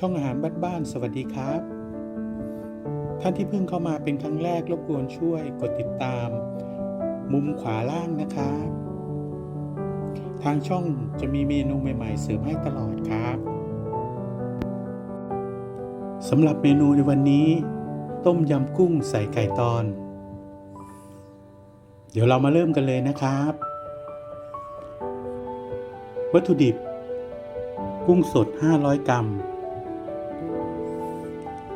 ช่องอาหารบ้านๆสวัสดีครับ ท่านที่เพิ่งเข้ามาเป็นครั้งแรกรบกวนช่วยกดติดตาม มุมขวาล่างนะครับ ทางช่องจะมีเมนูใหม่ๆ เสริมให้ตลอดครับสำหรับเมนูในวันนี้ ต้มยำกุ้งใส่ไก่ตอน เดี๋ยวเรามาเริ่มกันเลยนะครับ วัตถุดิบ กุ้งสด 500 กรัม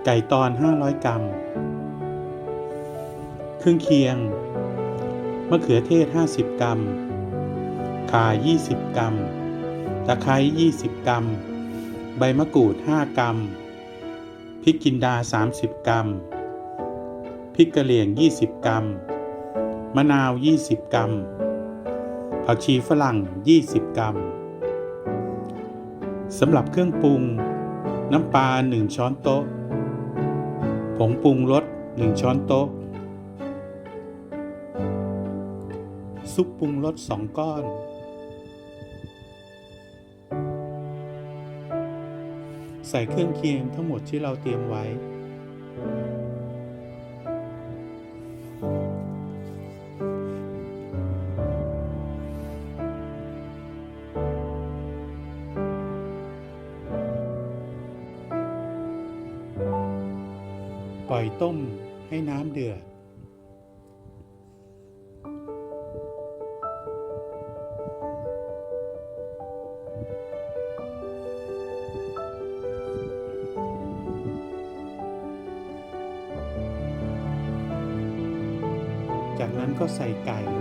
ไก่ตอน 500 กรัม เครื่องเคียง มะเขือเทศ 50 กรัม ข่า 20 กรัม ตะไคร้ 20 กรัม ใบมะกรูด 5 กรัม พริกจินดา 30 กรัม พริกกะเหรี่ยง 20 กรัม มะนาว 20 กรัม ผักชีฝรั่ง 20 กรัม สำหรับเครื่องปรุง น้ำปลา 1 ช้อนโต๊ะ งปรุงรส1ช้อนโต๊ะ ซุปปรุงรส2ก้อน ใส่เครื่องเคียงทั้งหมดที่เราเตรียมไว้ ปล่อยต้มให้น้ำเดือด จากนั้นก็ใส่ไก่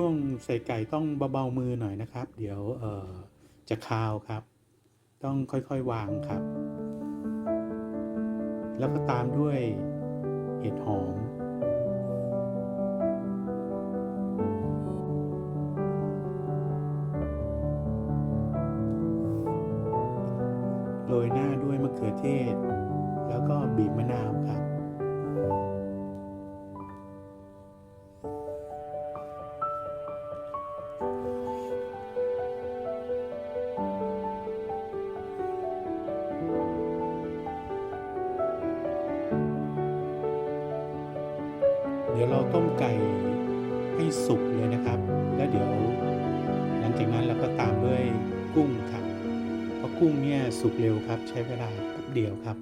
ช่วงใส่ไก่ต้องเบาๆมือหน่อยนะครับ เดี๋ยวเอ่อจะคาวครับ ต้องค่อยๆวางครับ แล้วก็ตามด้วยเห็ดหอมโรยหน้าด้วยมะเขือเทศ แล้วก็บีบมะนาว เดี๋ยวเราต้มไก่ให้สุกเลยนะครับ แล้วเดี๋ยวหลังจากนั้นเราก็ตามด้วยกุ้งครับ เพราะกุ้งเนี่ยสุกเร็วครับ ใช้เวลาแป๊บเดียวครับ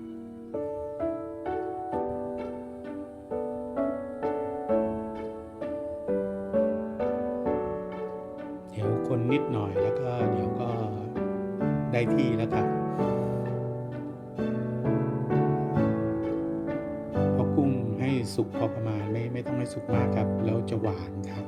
เดี๋ยวคนนิดหน่อยแล้วก็เดี๋ยวก็ได้ที่แล้วครับ สุกพอประมาณไม่ไม่ต้องให้สุกมากครับ แล้วจะหวานครับ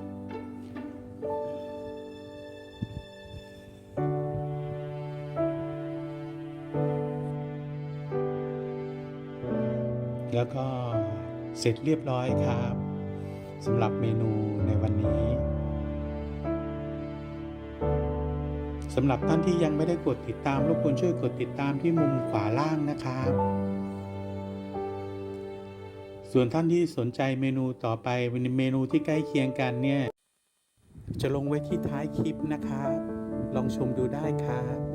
แล้วก็เสร็จเรียบร้อยครับสำหรับเมนูในวันนี้สำหรับท่านที่ยังไม่ได้กดติดตามรบกวนช่วยกดติดตามที่มุมขวาล่างนะครับ ส่วนท่านที่สนใจเมนูต่อไปเป็นเมนูที่ใกล้เคียงกันเนี่ย จะลงไว้ที่ท้ายคลิปนะครับ ลองชมดูได้ครับ